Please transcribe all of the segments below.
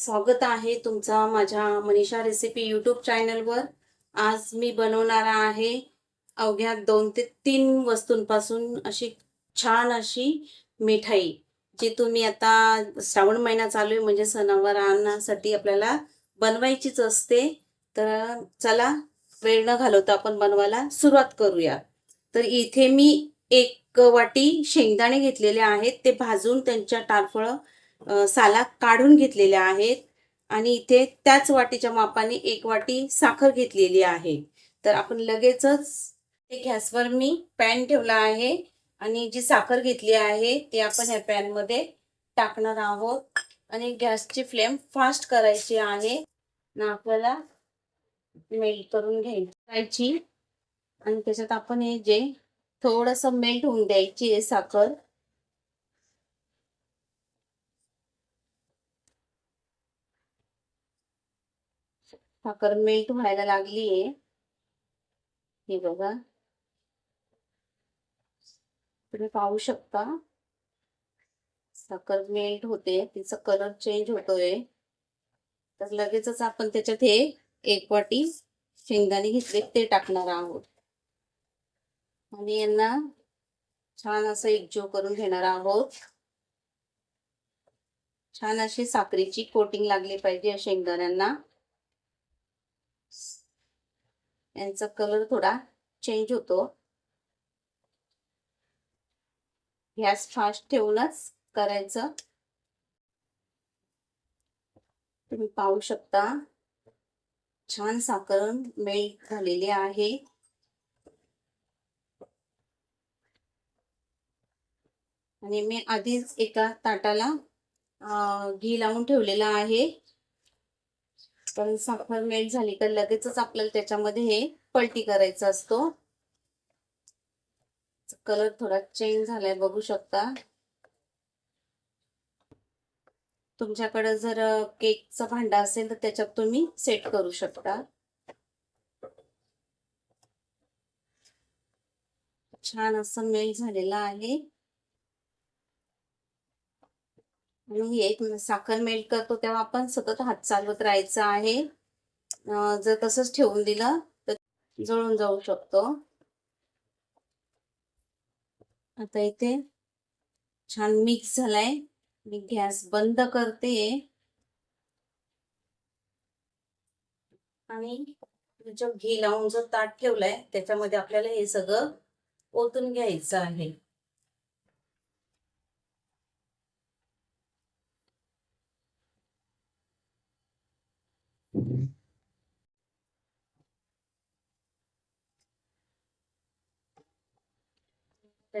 स्वागत आहे तुमचा माझ्या मनीषा रेसिपी यूट्यूब चॅनलवर आज मी बनवणार आहे अवघ्या दोन ते तीन वस्तूंपासून अशी छान अशी मिठाई जी तुम्ही आता श्रावण महिना चालू आहे म्हणजे सणावारांसाठी आपल्याला बनवायचीच असते. तर चला वेळ न घालवता आपण बनवायला सुरुवात करूया. तर इथे मी एक वाटी शेंगदाणे घेतलेले आहेत ते भाजून त्यांच्या टारफळं साला काढून घेतलेल्या आहेत आणि इथे त्याच वाटीच्या मापाने एक वाटी साखर घेतलेली आहे. तर आपण लगेचच ते गॅसवर मी पॅन ठेवला आहे आणि जी साखर घेतली आहे ती आपण ह्या पॅनमध्ये टाकणार आहोत. आणि गॅसची फ्लेम फास्ट करायची आहे. ना आपल्याला मेल्ट करून घ्यायची. आणि त्याच्यात आपण हे जे थोडस मेल्ट होऊन द्यायची आहे साखर साखर मेल्ट व्हायला लागली आहे हे बघा. तुम्ही पाहू शकता. साखर मेल्ट होते. तिचा कलर चेंज होतोय. तर लगेचच आपण त्याच्यात हे एक वाटी शेंगदाणे घेतले. ते टाकणार आहोत. आणि यांना छान असं एकजीव करून घेणार आहोत. छान अशी साखरेची कोटिंग लागली पाहिजे या शेंगदाण्यांना. यांचा कलर थोडा चेंज होतो. गॅस फास्ट ठेवूनच करायचं. तुम्ही पाहू शकता छान साखर मेल्ट झालेली आहे. आणि मी आधीच एका ताटाला घी लावून ठेवलेला आहे. पण साखर मेल्ट झाली तर लगेचच आपल्याला त्याच्यामध्ये हे पलटी करायचा असतो. कलर थोडा चेंज झालाय बघू शकता. तुमच्याकडे जर केकचा भांडा असेल तर त्याच्यात तुम्ही सेट करू शकता. छान असं मेल्ट झालेलं आहे. आणि एक साखर मेल्ट करतो तेव्हा आपण सतत हात चालवत राहायचं आहे. जर तसंच ठेवून दिलं तर जळून जाऊ शकतो. आता इथे छान मिक्स झालाय. मी गॅस बंद करते. आणि जो घी लावून जो ताट ठेवलाय त्याच्यामध्ये आपल्याला हे सगळं ओतून घ्यायचं आहे.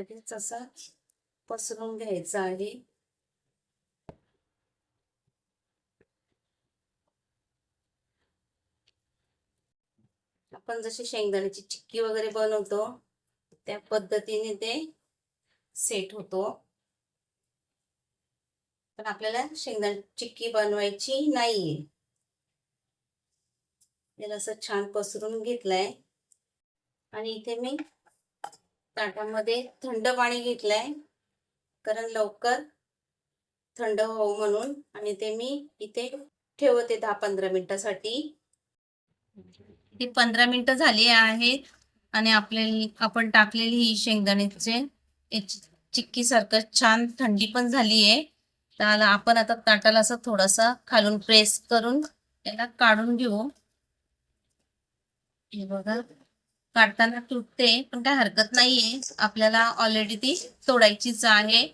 लगेच असा पसरून घ्यायचा आहे आपण जशी शेंगदाण्याची चिक्की वगैरे बनवतो त्या पद्धतीने ते सेट होतो. पण आपल्याला शेंगदाण्याची चिक्की बनवायची नाहीये. त्याला असं छान पसरून घेतलंय. आणि इथे मी ताटामध्ये थंड पाणी घेतलंय. कारण लवकर थंड होऊ म्हणून. आणि ते मी इथे ठेवते दहा पंधरा मिनिटासाठी. ती पंधरा मिनिटं झाली आहे. आणि आपल्या आपण टाकलेली ही शेंगदाण्याचे चिक्की सारखं छान थंडी पण झाली आहे तर आपण आता ताटाला असं थोडासा खालून प्रेस करून त्याला काढून घेऊ. हे बघा. काढताना तुटते पण काय हरकत नाहीये. आपल्याला ऑलरेडी ती तोडायचीच आहे.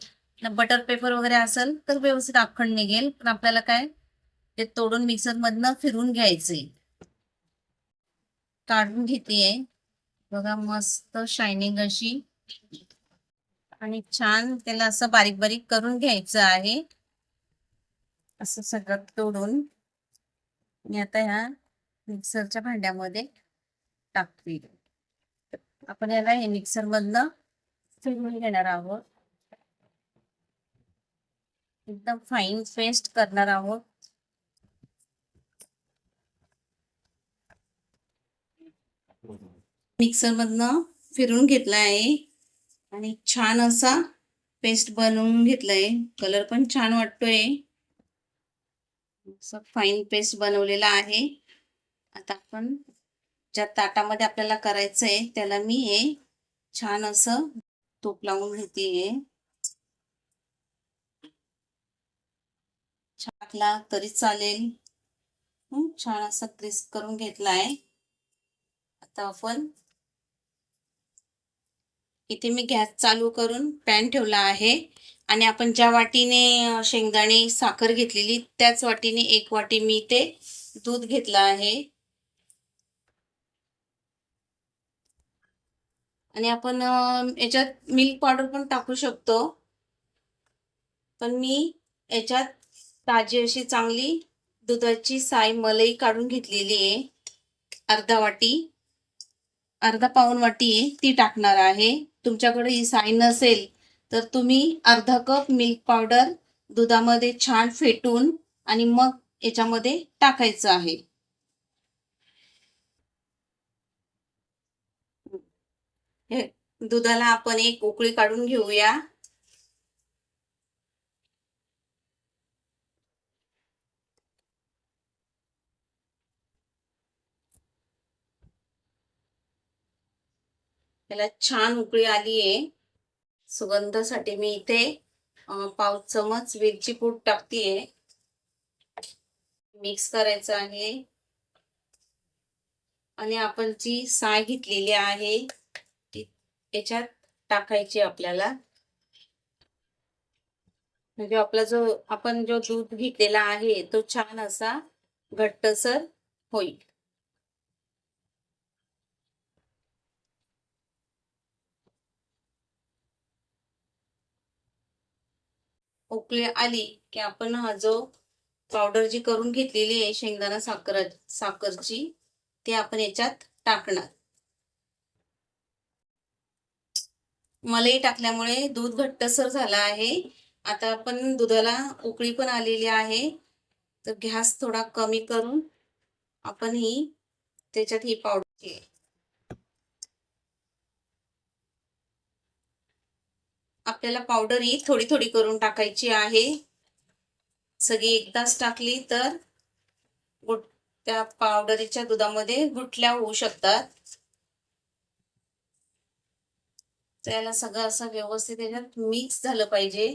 बटर पेपर वगैरे असेल तर व्यवस्थित आखण निघेल. पण आपल्याला काय? ते तोडून मिक्सर मधनं फिरून घ्यायचे काढून घेते बघा मस्त शायनिंग अशी. आणि छान त्याला असं बारीक बारीक करून घ्यायचं आहे. असं सगळं तोडून मी आता ह्या मिक्सरच्या भांड्यामध्ये टाकते. आपण याला हे मिक्सर मधनं फिरवून घेणार आहोत. एकदम फाईन पेस्ट करणार आहोत. मिक्सर मधनं फिरून घेतला आहे. आणि छान असा पेस्ट बनवून घेतलाय. कलर पण छान वाटतोय. असं फाईन पेस्ट बनवलेला आहे. आता आपण ज्या ताटामध्ये आपल्याला करायचंय त्याला मी हे छान असं तूप लावून घेते टाकला तरी चालेल. छान असं क्रिस्प करून घेतलाय. आता आपण इथे मी गॅस चालू करून पॅन ठेवला आहे. आणि आपण ज्या वाटीने शेंगदाणे साखर घेतलेली त्याच वाटीने एक वाटी मी ते दूध घेतलं आहे. आणि आपण याच्यात मिल्क पावडर पण टाकू शकतो. पण मी याच्यात ताजी अशी चांगली दुधाची साय मलई काढून घेतलेली आहे. अर्धा वाटी अर्धा पाऊन वाटी आहे ती टाकणार आहे. तुमच्याकडे ही साय नसेल तर तुम्ही अर्धा कप मिल्क पावडर दुधामध्ये छान फेटून आणि मग याच्यामध्ये टाकायचं आहे. हे दुधाला आपण एक उकळी काढून घेऊया. त्याला छान उकळी आली आहे सुगंधासाठी मी इथे पाव चमच वेलची पूड टाकतीये. मिक्स करायचं आहे. आणि आपण जी साय घेतलेली आहे याच्यात टाकायची आपल्याला. म्हणजे आपला जो आपण जो दूध घेतलेला आहे तो छान असा घट्टसर होईल. उकळी आली की आपण हा जो पावडर जी करून घेतलेली आहे शेंगदाणा साखर साखरची ती आपण याच्यात टाकणार. मलई टाकल्यामुळे दूध घट्टसर झालं आहे. आता आपण दुधाला उकळी पण आलेली आहे. तर गॅस थोडा कमी करून आपण ही त्याच्यात ही पावडर आपल्याला पावडर ही थोडी थोडी करून टाकायची आहे. सगळी एकदाच टाकली तर त्या पावडरीच्या दुधामध्ये गुटल्या होऊ शकतात. त्याला सगळं असं व्यवस्थित याच्यात मिक्स झालं पाहिजे.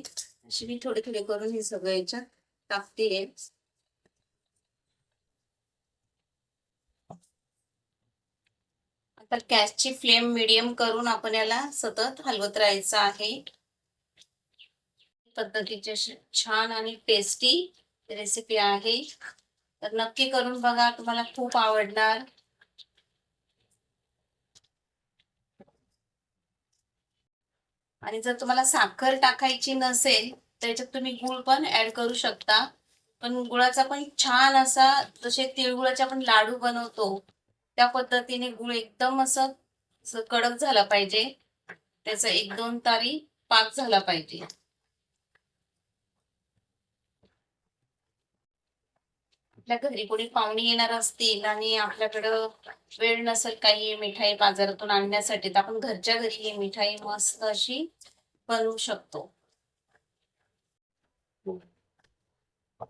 अशी मी थोडे थोडे करून हे सगळं याच्यात टाकते आता गॅसची फ्लेम मिडियम करून आपण याला सतत हलवत राहायचं आहे. पद्धतीचे छान आणि टेस्टी रेसिपी आहे. तर नक्की करून बघा तुम्हाला खूप आवडणार. आणि जर तुम्हाला साखर टाकायची नसेल त्याच्यात तुम्ही गुळ पण ऍड करू शकता. पण गुळाचा पण छान असा जसे तिळगुळाचे आपण लाडू बनवतो त्या पद्धतीने गुळ एकदम असं कडक झाला पाहिजे. त्याचा एक दोन तारी पाक झाला पाहिजे. आपल्या घरी कोणी पाहुणे येणार असतील आणि आपल्याकडं वेळ नसेल काही मिठाई बाजारातून आणण्यासाठी तर आपण घरच्या घरी ही मिठाई मस्त अशी बनवू शकतो.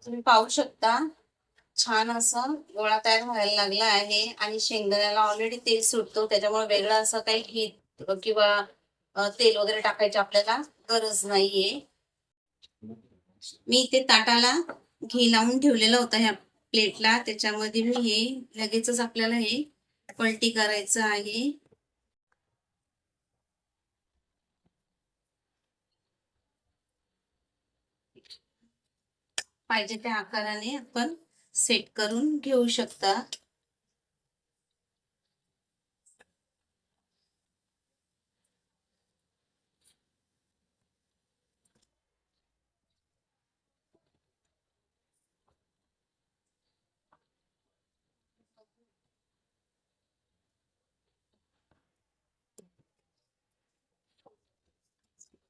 तुम्ही पाहू शकता छान असं गोळा तयार व्हायला लागला आहे आणि शेंगदाण्याला ऑलरेडी तेल सुटतो त्याच्यामुळे वेगळं असं काही घेत किंवा तेल वगैरे टाकायची आपल्याला गरज नाहीये. मी इथे ताटाला घी लावून ठेवलेलं होतं ह्या प्लेटला. त्याच्यामध्ये मी हे लगेचच आपल्याला हे पलटी करायचं आहे. पाहिजे त्या आकाराने आपण सेट करून घेऊ शकता.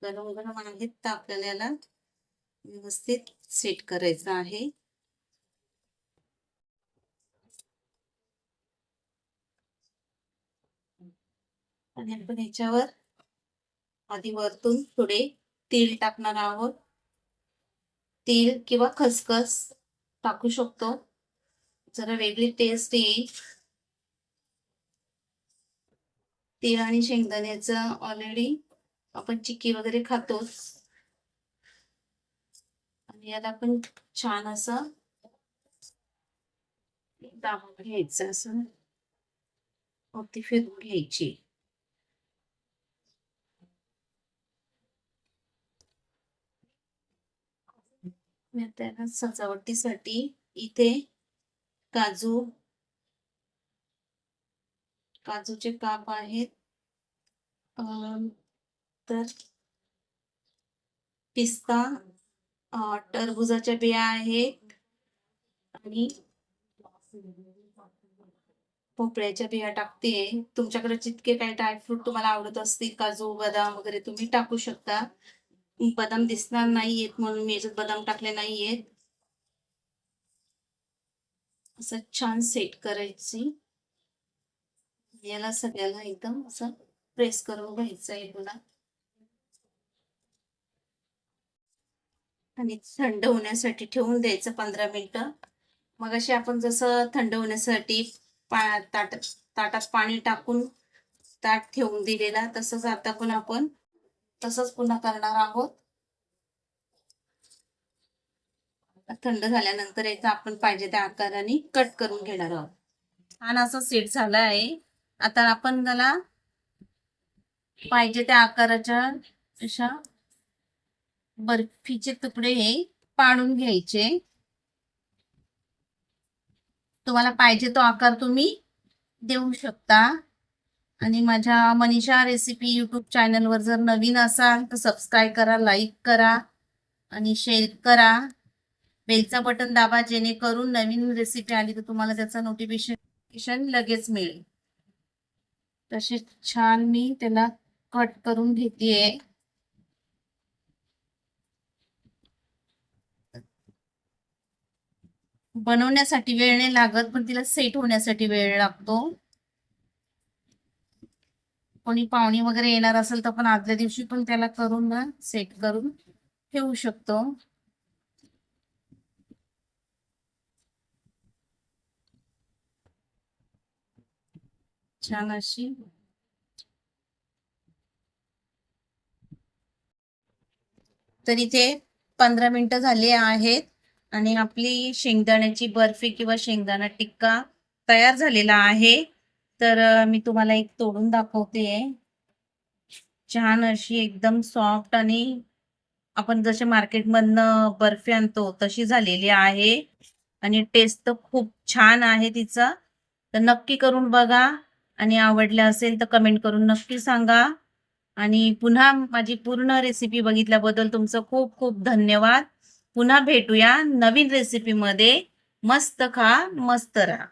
गरम गरम आहेत तर आपल्याला याला व्यवस्थित सेट करायचं आहे. आणि आपण याच्यावर आधी वरतून थोडे तेल टाकणार आहोत. तेल किंवा खसखस टाकू शकतो. जरा वेगळी टेस्ट येईल. तीळ आणि शेंगदाण्याचं ऑलरेडी आपण चिक्की वगैरे खातोच. आणि याला पण छान असं दाबून घ्यायचं असं. होती फिरवून घ्यायची. त्याला सजावटीसाठी इथे काजू काजूचे काप आहेत. अं, तर पिस्ता टरबुजाच्या बिया आहेत आणि भोपळ्याच्या बिया टाकते. तुमच्याकडे जितके काही ड्रायफ्रूट तुम्हाला आवडत असतील काजू बदाम वगैरे तुम्ही टाकू शकता. बदाम दिसणार नाहीयेत म्हणून मी याच्यात बदाम टाकले नाहीयेत. असं छान सेट करायची. याला सगळ्याला एकदम असं प्रेस करून घ्यायचं आहे तुला आणि थंड होण्यासाठी ठेवून द्यायचं पंधरा मिनिटं. मग असे आपण जसं थंड होण्यासाठी पा ताट ताटात पाणी टाकून ताट ठेवून दिलेला तसंच आता पण आपण तसंच पुन्हा करणार आहोत. थंड झाल्यानंतर याचा आपण पाहिजे त्या आकाराने कट करून घेणार आहोत. छान असं सेट झाला आहे. आता आपण त्याला पाहिजे त्या आकाराच्या अशा बर्फीचे तुकडे हे पाडून घ्यायचे. तुम्हाला पाहिजे तो आकार तुम्ही देऊ शकता. आणि माझ्या मनीषा रेसिपी यूट्यूब चॅनलवर जर नवीन असाल तर सबस्क्राईब करा लाईक करा आणि शेअर करा. बेलचा बटन दाबा जेणेकरून नवीन रेसिपी आली तर तुम्हाला त्याचं नोटिफिकेशन लगेच मिळेल. तसेच छान मी त्याला कट करून घेतेय. बनवण्यासाठी वेळ नाही लागत पण तिला सेट होण्यासाठी वेळ लागतो. कोणी पाहुणी वगैरे येणार असेल तर पण आदल्या दिवशी पण त्याला करून ना सेट करून ठेवू शकतो. छान अशी. तर इथे पंधरा मिनिटं झाली आहेत. आणि आपली शेंगदाण्याची बर्फी किंवा शेंगदाणा टिक्का तयार झालेला आहे. तर मी तुम्हाला एक तोडून दाखवते. छान अशी एकदम सॉफ्ट आणि आपण जसे मार्केटमधनं बर्फी आणतो तशी झालेली आहे. आणि टेस्ट तर खूप छान आहे तिचा. तर नक्की करून बघा. आणि आवडलं असेल तर कमेंट करून नक्की सांगा. आणि पुन्हा माझी पूर्ण रेसिपी बघितल्याबद्दल तुमचं खूप खूप धन्यवाद. पुन्हा भेटूया नवीन रेसिपीमध्ये मस्त खा मस्त राहा.